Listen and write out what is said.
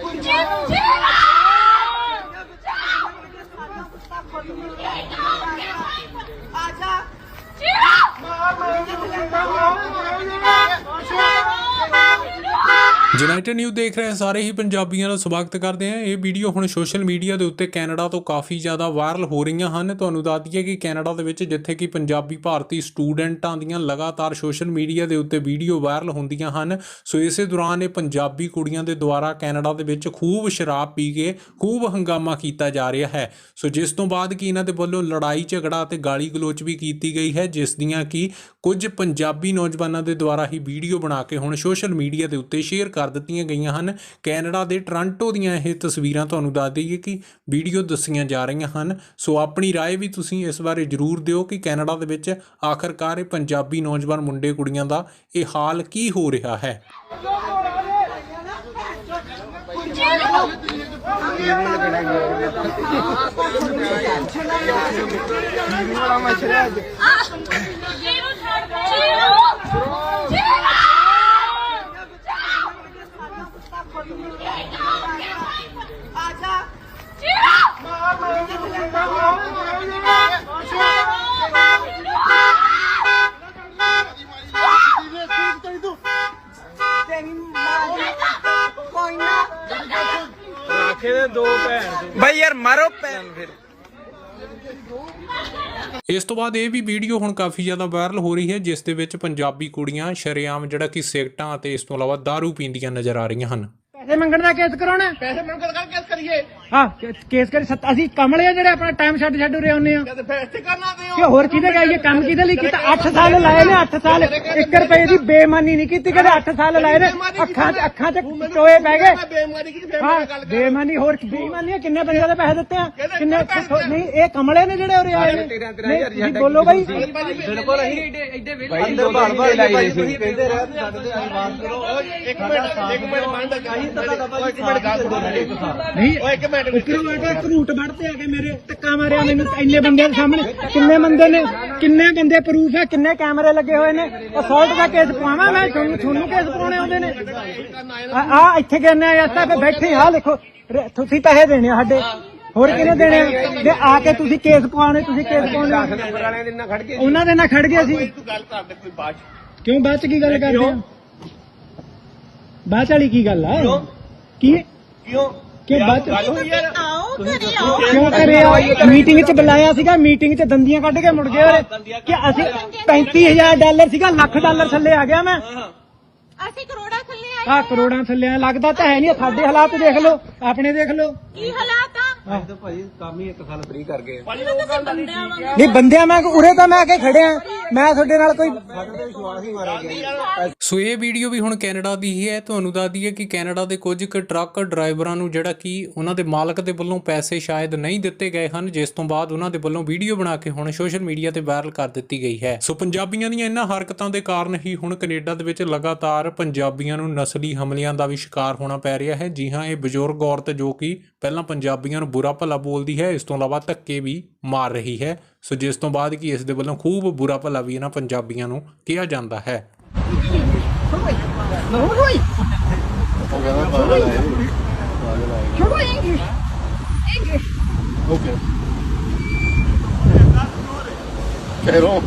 我就 United news ਦੇਖ ਰਹੇ ਸਾਰੇ ਹੀ ਪੰਜਾਬੀਆਂ ਦਾ ਸਵਾਗਤ ਕਰਦੇ ਹਾਂ। ਇਹ ਵੀਡੀਓ ਹੁਣ ਸੋਸ਼ਲ ਮੀਡੀਆ ਦੇ ਉੱਤੇ ਕੈਨੇਡਾ ਤੋਂ ਕਾਫੀ ਜ਼ਿਆਦਾ ਵਾਇਰਲ ਹੋ ਰਹੀਆਂ ਹਨ। ਤੁਹਾਨੂੰ ਦੱਸ ਦਈਏ ਕਿ ਕੈਨੇਡਾ ਦੇ ਵਿੱਚ ਜਿੱਥੇ ਕਿ ਪੰਜਾਬੀ ਭਾਰਤੀ ਸਟੂਡੈਂਟਾਂ ਦੀਆਂ ਲਗਾਤਾਰ ਸੋਸ਼ਲ ਮੀਡੀਆ ਦੇ ਉੱਤੇ ਵੀਡੀਓ ਵਾਇਰਲ ਹੁੰਦੀਆਂ ਹਨ, ਸੋ ਇਸੇ ਦੌਰਾਨ ਇਹ ਪੰਜਾਬੀ ਕੁੜੀਆਂ ਦੇ ਦੁਆਰਾ ਕੈਨੇਡਾ ਦੇ ਵਿੱਚ ਖੂਬ ਸ਼ਰਾਬ ਪੀ ਕੇ ਖੂਬ ਹੰਗਾਮਾ ਕੀਤਾ ਜਾ ਰਿਹਾ ਹੈ। ਸੋ ਜਿਸ ਤੋਂ ਬਾਅਦ ਕਿ ਇਹਨਾਂ ਦੇ ਵੱਲੋਂ ਲੜਾਈ, ਝਗੜਾ ਅਤੇ ਗਾਲੀ ਗਲੋਚ ਵੀ ਕੀਤੀ ਗਈ ਹੈ, ਜਿਸ ਦੀਆਂ ਕਿ ਕੁਝ ਪੰਜਾਬੀ ਨੌਜਵਾਨਾਂ ਦੇ ਦੁਆਰਾ ਹੀ ਵੀਡੀਓ ਬਣਾ ਕੇ ਹੁਣ ਸੋਸ਼ਲ ਮੀਡੀਆ ਦੇ ਉੱਤੇ ਸ਼ੇਅਰ ਕਰ ਦਿੱਤੀਆਂ ਗਈਆਂ ਹਨ ਕੈਨੇਡਾ ਦੇ ਟੋਰਾਂਟੋ ਦੀਆਂ ਇਹ ਤਸਵੀਰਾਂ ਤੁਹਾਨੂੰ ਦੱਸ ਦਈਏ ਕਿ ਵੀਡੀਓ ਦੱਸੀਆਂ ਜਾ ਰਹੀਆਂ ਹਨ ਸੋ ਆਪਣੀ رائے ਵੀ ਤੁਸੀਂ ਇਸ ਬਾਰੇ ਜ਼ਰੂਰ ਦਿਓ ਕਿ ਕੈਨੇਡਾ ਦੇ ਵਿੱਚ ਆਖਰਕਾਰ ਇਹ ਪੰਜਾਬੀ ਨੌਜਵਾਨ ਮੁੰਡੇ ਕੁੜੀਆਂ ਦਾ ਇਹ ਹਾਲ ਕੀ ਹੋ ਰਿਹਾ ਹੈ ਆਜਾ ਬਈ ਯਾਰ ਮਾਰੋ ਭੈਣ ਫਿਰ। ਇਸ ਤੋਂ ਬਾਅਦ ਇਹ ਵੀ ਵੀਡੀਓ ਹੁਣ ਕਾਫੀ ਜ਼ਿਆਦਾ ਵਾਇਰਲ ਹੋ ਰਹੀ ਹੈ ਜਿਸ ਦੇ ਵਿੱਚ ਪੰਜਾਬੀ ਕੁੜੀਆਂ ਸ਼ਰੇਆਮ ਜਿਹੜਾ ਕਿ ਸਿਗਰਟਾਂ ਅਤੇ ਇਸ ਤੋਂ ਇਲਾਵਾ दारू ਪੀਂਦੀਆਂ ਨਜ਼ਰ ਆ ਰਹੀਆਂ ਹਨ। ਪੈਸੇ ਮੰਗਣ ਦਾ ਕੇਸ ਕਰਾਉਣਾ ਪੈਸੇ ਮੰਗਣ ਕਰ ਕੇਸ ਕਰੀਏ। ਹਾਂ ਕੇਸ ਕਰੀ ਸੱਤ ਅਸੀਂ ਕਮਲੇ ਆ ਜਿਹੜੇ ਆਪਣਾ ਟਾਈਮ ਛੱਡ ਛੱਡ ਉਰੇ ਆਉਂਦੇ ਆ। ਤੇ ਫਿਰ ਇੱਥੇ ਕਰਨਾ ਤੇ ਕਿ ਹੋਰ ਕਿਹਦੇ ਗਾਈਏ ਕੰਮ ਕਿਹਦੇ ਲਈ ਕੀਤਾ? 8 ਸਾਲ ਲਾਏ ਨੇ 8 ਸਾਲ। 1 ਰੁਪਏ ਦੀ ਬੇਈਮਾਨੀ ਨਹੀਂ ਕੀਤੀ ਕਦੇ 8 ਸਾਲ ਲਾਏ ਨੇ। ਅੱਖਾਂ 'ਚ ਅੱਖਾਂ 'ਚ ਟੋਏ ਪੈ ਗਏ। ਫੇਰ ਗੱਲ ਕਰ ਬੇਈਮਾਨੀ ਹੋਰ ਬੇਈਮਾਨੀ ਆ, ਕਿੰਨੇ ਬੰਦਿਆਂ ਦੇ ਪੈਸੇ ਦਿੱਤੇ ਆ? ਕਿੰਨੇ ਨਹੀਂ ਇਹ ਕਮਲੇ ਨੇ ਜਿਹੜੇ ਉਰੇ ਆਏ ਨੇ। ਨਹੀਂ, ਤੁਸੀਂ ਬੋਲੋ ਬਾਈ। ਬਿਲਕੁਲ ਅਸੀਂ ਇੱਡੇ ਵੇਲੇ ਦੋ ਬਾਲ ਬਾਲ ਲਾਈ ਸੀ ਕਹਿੰਦੇ ਰਹਿ ਸਾਡੇ ਤੇ ਕਰੋ। ਇੱਕ ਮਿੰਟ ਇੱਕ ਮਿੰਟ ਬੰਦ ਕਰ। ਇੱਕ ਮਿੰਟ ਗੱਲ ਸੁਣੋ ਨਹੀਂ ਓਏ ਇੱਕ ਮਿੰਟ ਉੱਪਰੋਂ ਆ ਕੇ ਘਰੂਟ ਵੜਤੇ ਆ ਕੇ ਮੇਰੇ ਧੱਕਾ ਮਾਰਿਆ ਮੈਨੂੰ ਇੰਨੇ ਬੰਦਿਆਂ ਦੇ ਸਾਹਮਣੇ ਕਿੰਨੇ ਬੰਦੇ ਨੇ ਕਿੰਨੇ ਬੰਦੇ ਪ੍ਰੂਫ ਹੈ ਕਿੰਨੇ ਕੈਮਰੇ ਲੱਗੇ ਹੋਏ ਨੇ? ਅਸੌਲਟ ਦਾ ਕੇਸ ਪਵਾਵਾਂ ਮੈਂ ਤੁਹਾਨੂੰ ਤੁਹਾਨੂੰ ਕੇਸ ਪਵਾਉਣੇ ਆਉਂਦੇ ਨੇ? ਆ ਇੱਥੇ ਕਹਿੰਦੇ ਆ ਯਾਰ ਤਾਂ ਬੈਠੇ ਆ ਲਿਖੋ ਤੁਸੀਂ ਪੈਸੇ ਦੇਣੇ ਆ ਸਾਡੇ ਹੋਰ ਕਿਹਨੇ ਦੇਣੇ ਆ? ਜੇ ਆ ਕੇ ਤੁਸੀਂ ਕੇਸ ਪਵਾਉਣੇ ਤੁਸੀਂ ਕੇਸ ਪਵਾਉਣੇ ਨੰਬਰ ਵਾਲਿਆਂ ਦੇ ਨਾਲ ਖੜ ਕੇ ਉਹਨਾਂ ਦੇ ਨਾਲ ਖੜ ਗਏ ਸੀ ਤੂੰ ਗੱਲ ਕਰ ਦੇ ਕੋਈ ਬਾਤ ਕਿਉਂ ਬਾਅਦ ਚ ਕੀ ਗੱਲ ਕਰਦੇ ਆ? ਬਾਅਦ ਚ ਵਾਲੀ ਕੀ ਗੱਲ ਆ? ਕੀ? ਕਿਉਂ? ਕਿਉਂ ਬਾਅਦ ਚ ਗੱਲ ਹੋਈ ਯਾਰ। ਕਿਉਂ ਕਰਿਆ ਮੀਟਿੰਗ 'ਚ ਬੁਲਾਇਆ ਸੀਗਾ ਮੀਟਿੰਗ 'ਚ ਦੰਦੀਆਂ ਕੱਢ ਕੇ ਮੁੜ ਗਏ ਕਿ ਅਸੀਂ 35000 ਡਾਲਰ ਸੀਗਾ ਲੱਖ ਡਾਲਰ ਥੱਲੇ ਆ ਗਿਆ ਮੈਂ। ਅਸੀਂ ਕਰੋੜਾ ਥੱਲੇ ਆਏ ਆ। ਕਰੋੜਾਂ ਥੱਲੇ ਆ। ਲੱਗਦਾ ਤਾਂ ਹੈ ਨਹੀਂ ਸਾਡੇ ਹਾਲਾਤ ਦੇਖ ਲਓ ਆਪਣੇ ਦੇਖ ਲਓ। ਕੀ ਹਾਲਾਤ ਆ? ਭਾਜੀ ਕੰਮ ਹੀ ਇੱਕ ਸਾਲ ਫ੍ਰੀ ਕਰ ਗਏ। ਨਹੀਂ ਬੰਦਿਆਂ ਮੈਂ ਉਰੇ ਤਾਂ ਮੈਂ ਆ ਕੇ ਖੜਿਆ। ਮੈਂ ਤੁਹਾਡੇ ਨਾਲ ਕੋਈ ਸੋ ਇਹ ਵੀਡੀਓ ਵੀ ਹੁਣ ਕੈਨੇਡਾ ਦੀ ਹੀ ਹੈ। ਤੁਹਾਨੂੰ ਦੱਸ ਦਈਏ ਕਿ ਕੈਨੇਡਾ ਦੇ ਕੁਝ ਕੁ ਟਰੱਕ ਡਰਾਈਵਰਾਂ ਨੂੰ ਜਿਹੜਾ ਕਿ ਉਹਨਾਂ ਦੇ ਮਾਲਕ ਦੇ ਵੱਲੋਂ ਪੈਸੇ ਸ਼ਾਇਦ ਨਹੀਂ ਦਿੱਤੇ ਗਏ ਹਨ, ਜਿਸ ਤੋਂ ਬਾਅਦ ਉਹਨਾਂ ਦੇ ਵੱਲੋਂ ਵੀਡੀਓ ਬਣਾ ਕੇ ਹੁਣ ਸੋਸ਼ਲ ਮੀਡੀਆ ਤੇ ਵਾਇਰਲ ਕਰ ਦਿੱਤੀ ਗਈ ਹੈ। ਸੋ ਪੰਜਾਬੀਆਂ ਦੀਆਂ ਇਹਨਾਂ ਹਰਕਤਾਂ ਦੇ ਕਾਰਨ ਹੀ ਹੁਣ ਕੈਨੇਡਾ ਦੇ ਵਿੱਚ ਲਗਾਤਾਰ ਪੰਜਾਬੀਆਂ ਨੂੰ ਨਸਲੀ ਹਮਲਿਆਂ ਦਾ ਵੀ ਸ਼ਿਕਾਰ ਹੋਣਾ ਪੈ ਰਿਹਾ ਹੈ। ਜੀ ਹਾਂ, ਇਹ ਬਜ਼ੁਰਗ ਔਰਤ ਜੋ ਕਿ ਪਹਿਲਾਂ ਪੰਜਾਬੀਆਂ ਨੂੰ ਬੁਰਾ ਭਲਾ ਬੋਲਦੀ ਹੈ, ਇਸ ਤੋਂ ਇਲਾਵਾ ਧੱਕੇ ਵੀ ਮਾਰ ਰਹੀ ਹੈ। ਸੋ ਜਿਸ ਤੋਂ ਬਾਅਦ ਕਿ ਇਸ ਦੇ ਵੱਲੋਂ ਖੂਬ ਬੁਰਾ ਭਲਾ ਵੀ ਇਹਨਾਂ ਪੰਜਾਬੀਆਂ ਨੂੰ ਕਿਹਾ ਜਾਂਦਾ ਹੈ। Pero